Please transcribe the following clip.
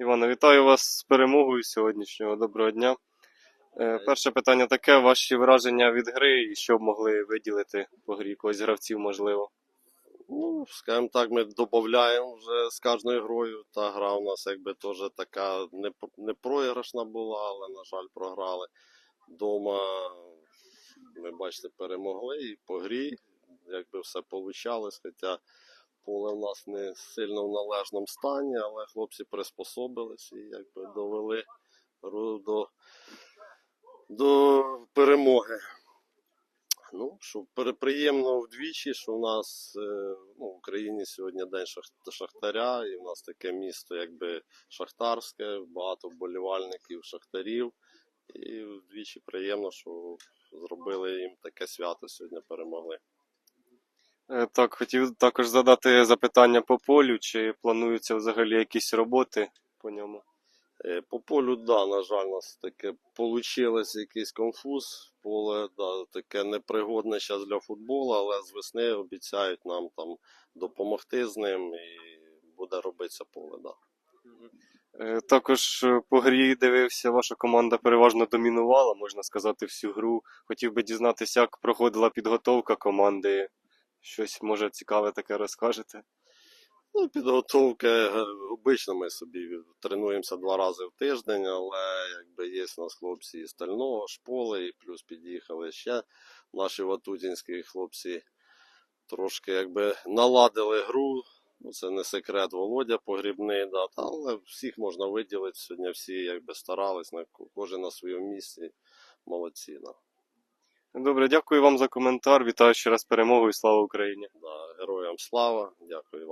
Івана, вітаю вас з перемогою сьогоднішнього. Доброго дня. Е, Перше питання таке: ваші враження від гри і що б могли виділити по грі когось гравців, можливо. Ну, скажімо так, ми додаємо вже з кожною грою. Та гра у нас якби теж така не, не проіграшна була, але, на жаль, програли. Дома ми, бачите, перемогли і по грі, якби все получалось, хоча поле в нас не сильно в належному стані, але хлопці приспособились і якби довели до, до перемоги. Ну, що приємно вдвічі, що в нас е, ну, в Україні сьогодні День Шахтаря, і в нас таке місто, якби шахтарське, багато вболівальників, шахтарів. І вдвічі приємно, що зробили їм таке свято сьогодні перемогли. Е, Так, хотів також задати запитання по полю, чи плануються взагалі якісь роботи по ньому. Е, По полю, да, на жаль, у нас таке вийшло якийсь конфуз. Поле да, таке непригодне зараз для футболу, але з весни обіцяють нам там допомогти з ним і буде робитися поле. Да. Е, Також по грі дивився, ваша команда переважно домінувала, можна сказати, всю гру. Хотів би дізнатися, як проходила підготовка команди. Щось може цікаве таке розкажете. Ну, підготовка, е, обично ми собі тренуємося два рази в тиждень, але якби є у нас хлопці із стального, шполи, і плюс під'їхали ще наші ватутінські хлопці трошки якби наладили гру. Ну, це не секрет Володя погрібний, да, але всіх можна виділити. Сьогодні всі якби старались, кожен на своєму місці. Молодці. Да. Добре, дякую вам за коментар. Вітаю ще раз перемогу і Слава Україні! Да, героям слава, дякую вам.